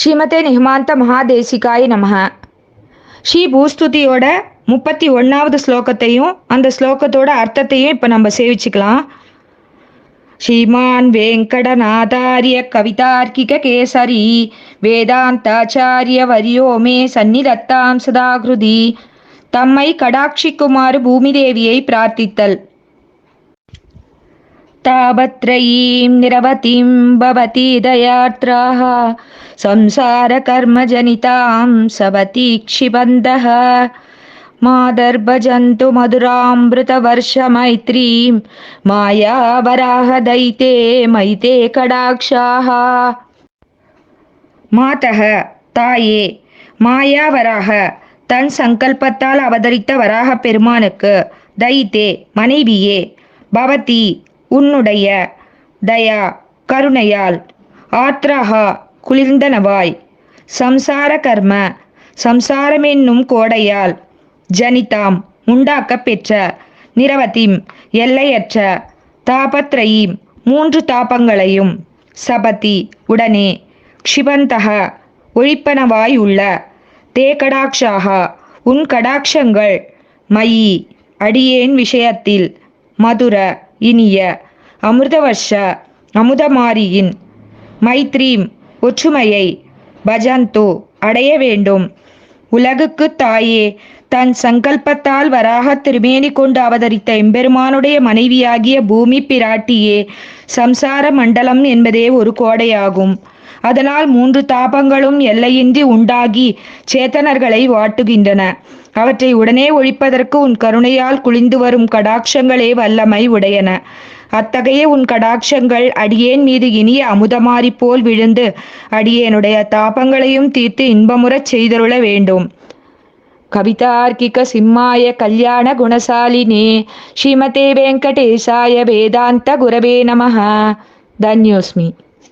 ஸ்ரீமதே நிகமாந்த மகாதேசிகாய் நமக ஸ்ரீ பூஸ்துதியோட முப்பத்தி ஒன்றாவது ஸ்லோகத்தையும் அந்த ஸ்லோகத்தோட அர்த்தத்தையும் இப்போ நம்ம சேவிச்சுக்கலாம். ஸ்ரீமான் வெங்கடநாதாரிய கவிதார்க்கிக கேசரி வேதாந்தாச்சாரிய வரியோ மே சந்நிதத்தாம் சதாகிருதி தம்மை கடாட்சிக்குமாறு பூமிதேவியை பிரார்த்தித்தல். तापत्रयीं निरवतिं भवति दयार्द्राः संसारकर्मजनितां सवति क्षिबन्धः मादर्भजन्तु मधुरामृतवर्षमैत्रीं मायावराहदैते मैते कडाक्षाः மாதக தாயே மாயாவராக தன் சங்கல்பத்தால் அவதரித்த வராக பெருமானுக்கு தைத்தே மனைவியே பவதி உன்னுடைய தயா கருணையால் ஆத்ரஹா குளிர்ந்தனவாய். சம்சார கர்ம சம்சாரமென்னும் கோடையால் ஜனிதாம் உண்டாக்கப் பெற்ற நிரவதிம் எல்லையற்ற தாபத்ரயீம் மூன்று தாபங்களையும் சபதி உடனே க்ஷிபந்தக ஒழிப்பனவாய் உள்ள தே உன் கடாட்சங்கள் மயி அடியேன் விஷயத்தில் மதுர இனிய அமிர்தவர்ஷ அமுதமாரியின் மைத்ரீம் ஒற்றுமையை பஜந்து அடைய வேண்டும். உலகுக்கு தாயே தன் சங்கல்பத்தால் வராக திருமேனி கொண்டு அவதரித்த எம்பெருமானுடைய மனைவியாகிய பூமி பிராட்டியே சம்சார மண்டலம் என்பதே ஒரு கோடையாகும். அதனால் மூன்று தாபங்களும் எல்லையின்றி உண்டாகி சேத்தனர்களை வாட்டுகின்றன. அவற்றை உடனே ஒழிப்பதற்கு உன் கருணையால் குளிந்து வரும் கடாட்சங்களே வல்லமை உடையன. அத்தகைய உன் கடாட்சங்கள் அடியேன் மீது இனிய அமுதமாரி போல் விழுந்து அடியேனுடைய தாபங்களையும் தீர்த்து இன்பமுறச் செய்தருள வேண்டும். கவிதார்க்கிக சிம்மாய கல்யாண குணசாலினே ஸ்ரீமதே வெங்கடேசாய வேதாந்த குரவே நமः தன்யோஸ்மி